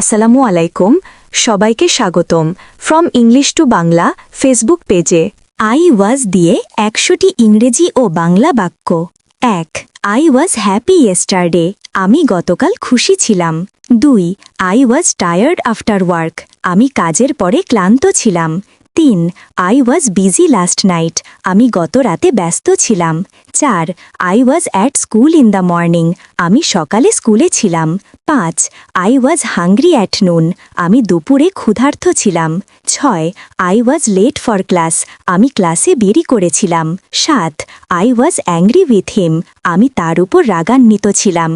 আসসালামু আলাইকুম, সবাইকে স্বাগতম from English to Bangla Facebook পেজে। আই ওয়াজ দিয়ে একশোটি ইংরেজি ও বাংলা বাক্য। এক আই ওয়াজ হ্যাপি ইয়েস্টারডে আমি গতকাল খুশি ছিলাম। দুই I was tired after work আমি কাজের পরে ক্লান্ত ছিলাম। তিন I was busy last night আমি গত রাতে ব্যস্ত ছিলাম। চার I was at school in the morning আমি সকালে স্কুলে ছিলাম। পাঁচ I was hungry at noon আমি দুপুরে ক্ষুধার্থ ছিলাম। ছয় I was late for class আমি ক্লাসে দেরি করেছিলাম। সাত I was angry with him আমি তার উপর রাগান্বিত ছিলাম।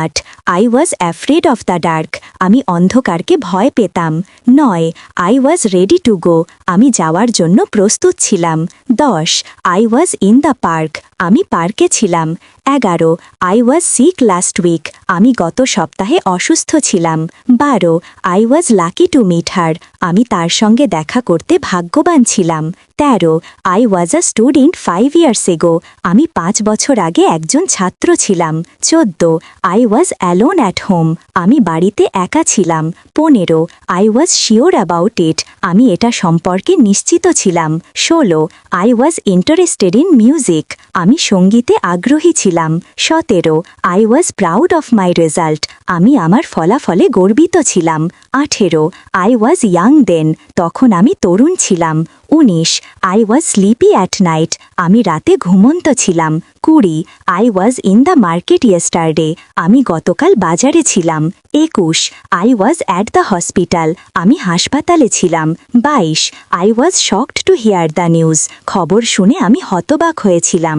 আট I was afraid of the dark আমি অন্ধকারকে ভয় পেতাম। নয় I was ready to go আমি যাওয়ার জন্য প্রস্তুত ছিলাম। দশ I was in the park আমি পার্কে ছিলাম। এগারো I was sick last week আমি গত সপ্তাহে অসুস্থ ছিলাম। বারো I was lucky to meet her আমি তার সঙ্গে দেখা করতে ভাগ্যবান ছিলাম। তেরো I was a student five years ago আমি পাঁচ বছর আগে একজন ছাত্র ছিলাম। চোদ্দ I was alone at home আমি বাড়িতে একা ছিলাম। পনেরো I was sure about it আমি এটা সম্পর্কে নিশ্চিত ছিলাম। ষোলো I was interested in music আমি সঙ্গীতে আগ্রহী ছিলাম। সতেরো I was proud of my result আমি আমার ফলাফলে গর্বিত ছিলাম। আঠেরো আই ওয়াজ ইয়াং দেন তখন আমি তরুণ ছিলাম। উনিশ I was sleepy at night আমি রাতে ঘুমন্ত ছিলাম। কুড়ি I was in the market yesterday আমি গতকাল বাজারে ছিলাম। একুশ I was at the hospital আমি হাসপাতালে ছিলাম। বাইশ I was shocked to hear the news খবর শুনে আমি হতবাক হয়েছিলাম।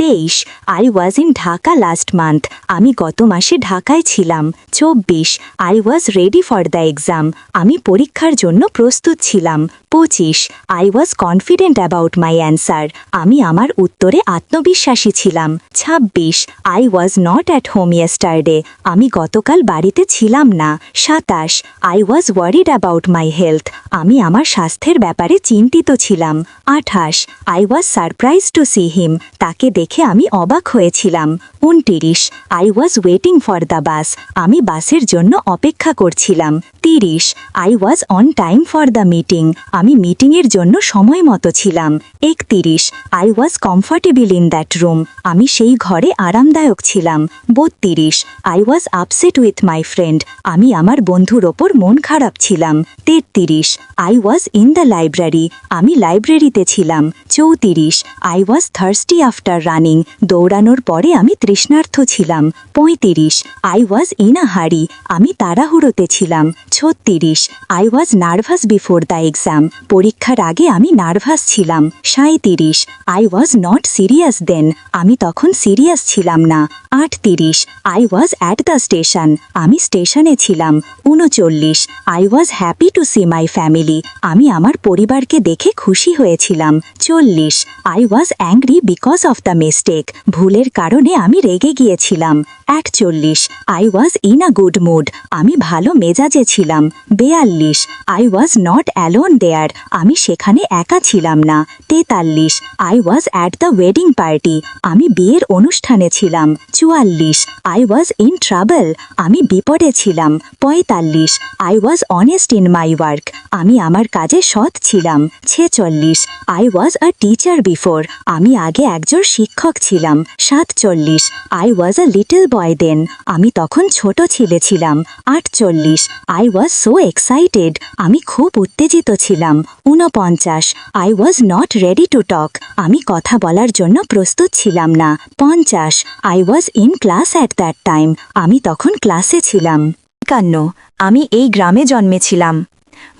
তেইশ I was in Dhaka last month আমি গত মাসে ঢাকায় ছিলাম। চব্বিশ I was ready for the exam আমি পরীক্ষার জন্য প্রস্তুত ছিলাম। পঁচিশ I was confident about my answer আমি আমার উত্তরে আত্মবিশ্বাসী ছিলাম। ছাব্বিশ I was not at home yesterday আমি গতকাল বাড়িতে ছিলাম না। সাতাশ I was worried about my health আমি আমার স্বাস্থ্যের ব্যাপারে চিন্তিত ছিলাম। আঠাশ I was surprise to see him তাকে দেখে আমি অবাক হয়েছিলাম। উনতিরিশ I was waiting for the bus আমি বাসের জন্য অপেক্ষা করছিলাম। তিরিশ I was on time for the meeting আমি মিটিংয়ের জন্য সময় মতো ছিলাম। একতিরিশ I was comfortable in that room আমি সেই ঘরে আরামদায়ক ছিলাম। বত্রিশ I was upset with my friend আমি আমার বন্ধুর ওপর মন খারাপ ছিলাম। তেত্রিশ I was in the library আমি লাইব্রেরিতে ছিলাম। চৌত্রিশ I was thirsty after running দৌড়ানোর পরে আমি তৃষ্ণার্থ ছিলাম। পঁয়ত্রিশ আই ওয়াজ ইন আ হারি আমি তাড়াহুড়োতে ছিলাম। ছত্রিশ I was nervous before the exam পরীক্ষার আগে আমি নার্ভাস ছিলাম। সাঁত্রিশ I was not serious then আমি তখন সিরিয়াস ছিলাম না। আটত্রিশ I was at the station আমি স্টেশনে ছিলাম। উনচল্লিশ I was happy to see my family আমি আমার পরিবারকে দেখে খুশি হয়েছিলাম। চল্লিশ I was angry because of the mistake ভুলের কারণে আমি রেগে গিয়েছিলাম। একচল্লিশ। I was in a good mood আমি ভালো মেজাজে ছিলাম। বেয়াল্লিশ। I was not alone there আমি সেখানে একা ছিলাম না। তেতাল্লিশ। I was at the wedding party আমি বিয়ের অনুষ্ঠানে ছিলাম। চুয়াল্লিশ। আই ওয়াজ ইন ট্রাভেল আমি বিপদে ছিলাম। পঁয়তাল্লিশ। I was honest in my work আমি আমার কাজে সৎ ছিলাম। ছেচল্লিশ। I was a teacher before আমি আগে একজন শিক্ষক ছিলাম, সাতচল্লিশ। I was a little boy দেন আমি তখন ছোট ছেলে ছিলাম, আটচল্লিশ। আই ওয়াজ সো এক্সাইটেড আমি খুব উত্তেজিত ছিলাম। ঊনপঞ্চাশ। I was not ready to talk আমি কথা বলার জন্য প্রস্তুত ছিলাম না। পঞ্চাশ। I was in class at that time আমি তখন ক্লাসে ছিলাম। একান্ন। আমি এই গ্রামে জন্মেছিলাম।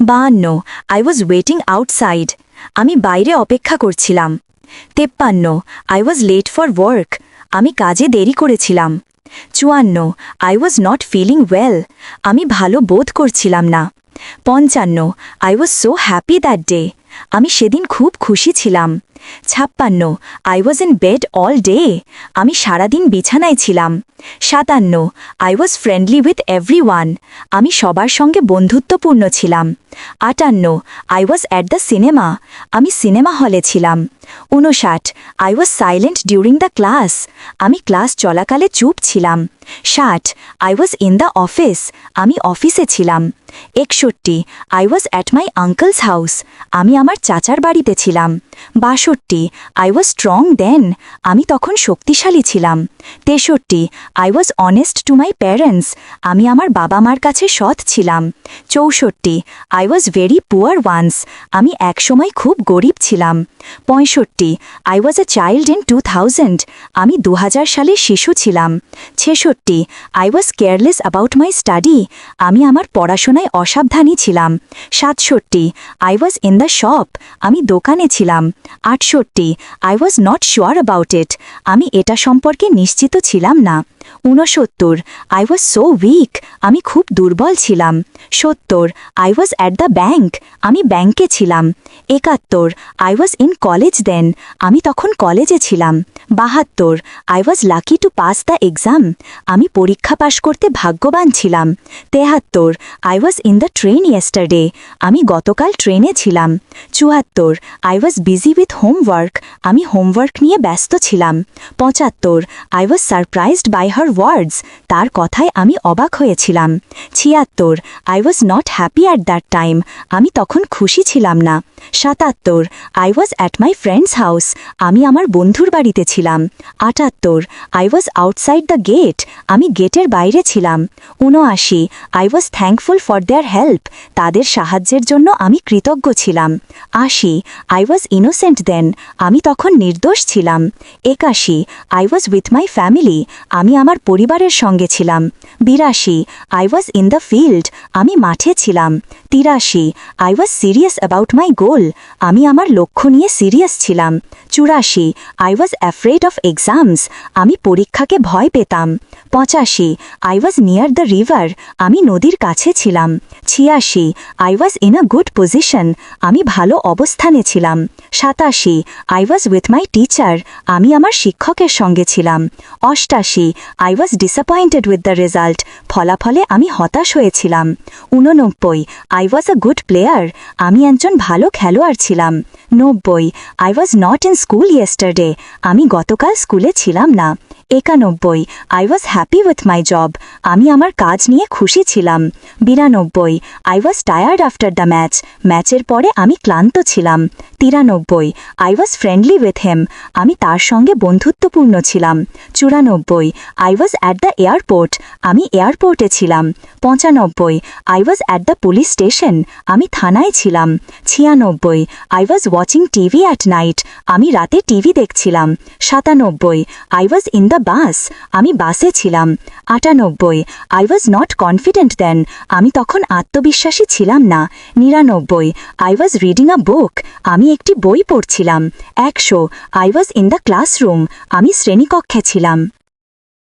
বাহান্ন আই ওয়াজ ওয়েটিং আউটসাইড আমি বাইরে অপেক্ষা করছিলাম। তেপ্পান্ন I was late for work আমি কাজে দেরি করেছিলাম। চুয়ান্ন I was not feeling well আমি ভালো বোধ করছিলাম না। পঞ্চান্ন I was so happy that day আমি সেদিন খুব খুশি ছিলাম। ছাপ্পান্ন I was in bed all day আমি সারাদিন বিছানায় ছিলাম। সাতান্ন I was friendly with every আমি সবার সঙ্গে বন্ধুত্বপূর্ণ ছিলাম। আটান্ন I was at the cinema আমি সিনেমা হলে ছিলাম। উনষাট I was silent during the class আমি ক্লাস চলাকালে চুপ ছিলাম। ষাট I was in the office আমি অফিসে ছিলাম। একষট্টি I was at my uncle's house আমি আমার চাচার বাড়িতে ছিলাম। বাষট্টি আই ওয়াজ স্ট্রং দেন আমি তখন শক্তিশালী ছিলাম। তেষট্টি I was honest to my parents আমি আমার বাবা মার কাছে সৎ ছিলাম। চৌষট্টি I was very poor once আমি একসময় খুব গরিব ছিলাম। পঁয়ষট্টি I was a child in two thousand আমি দু হাজার সালে শিশু ছিলাম। ছেষট্টি I was careless about my study আমি আমার পড়াশোনায় অসাবধানী ছিলাম। সাতষট্টি I was in the shop আমি দোকানে ছিলাম। আটষট্টি I was not sure about it আমি এটা সম্পর্কে নিশ্চিত ছিলাম না। ঊনসত্তর আই ওয়াজ সো উইক আমি খুব দুর্বল ছিলাম। সত্তর I was at the bank আমি ব্যাঙ্কে ছিলাম। একাত্তর I was in college then আমি তখন কলেজে ছিলাম। বাহাত্তর। I was lucky to pass the exam আমি পরীক্ষা পাশ করতে ভাগ্যবান ছিলাম। তেহাত্তর। I was in the train yesterday আমি গতকাল ট্রেনে ছিলাম। চুয়াত্তর। I was busy with homework আমি হোমওয়ার্ক নিয়ে ব্যস্ত ছিলাম। পঁচাত্তর। I was surprised by her words তার কথায় আমি অবাক হয়েছিলাম। ছিয়াত্তর। I was not happy at that time আমি তখন খুশি ছিলাম না। সাতাত্তর। I was at my friend's house আমি আমার বন্ধুর বাড়িতে ছিলাম। আটাত্তর I was outside the gate আমি গেটের বাইরে ছিলাম। উনআশি I was thankful for their help তাদের সাহায্যের জন্য আমি কৃতজ্ঞ ছিলাম। আশি আই ওয়াজ ইনোসেন্ট দেন আমি তখন নির্দোষ ছিলাম। একাশি I was with my family আমি আমার পরিবারের সঙ্গে ছিলাম। বিরাশি I was in the field আমি মাঠে ছিলাম। তিরাশি I was serious about my goal আমি আমার লক্ষ্য নিয়ে সিরিয়াস ছিলাম। চুরাশি I was afraid of exams আমি পরীক্ষাকে ভয় পেতাম। পঁচাশি I was near the river আমি নদীর কাছে ছিলাম। ছিয়াশি I was in a good position আমি ভালো অবস্থানে ছিলাম। সাতাশি I was with my teacher আমি আমার শিক্ষকের সঙ্গে ছিলাম। অষ্টাশি I was disappointed with the result ফলাফলে আমি হতাশ হয়েছিলাম। উননব্বই I was a good player আমি একজন ভালো খেলোয়াড় ছিলাম। নব্বই I was not in school yesterday আমি গতকাল স্কুলে ছিলাম না। একানব্বই। I was happy with my job আমি আমার কাজ নিয়ে খুশি ছিলাম। বিরানব্বই। I was tired after the match ম্যাচের পরে আমি ক্লান্ত ছিলাম। তিরানব্বই। I was friendly with him আমি তার সঙ্গে বন্ধুত্বপূর্ণ ছিলাম। চুরানব্বই। I was at the airport আমি এয়ারপোর্টে ছিলাম। পঁচানব্বই। I was at the police station আমি থানায় ছিলাম। ছিয়ানব্বই। I was watching TV at night আমি রাতে টিভি দেখছিলাম। সাতানব্বই। I was in the bus. আমি বাসে ছিলাম, আটানব্বই। I was not confident then আমি তখন আত্মবিশ্বাসী ছিলাম না। নিরানব্বই। আই ওয়াজ রিডিং আ বুক আমি একটি বই পড়ছিলাম। একশো। I was in the classroom আমি শ্রেণীকক্ষে ছিলাম।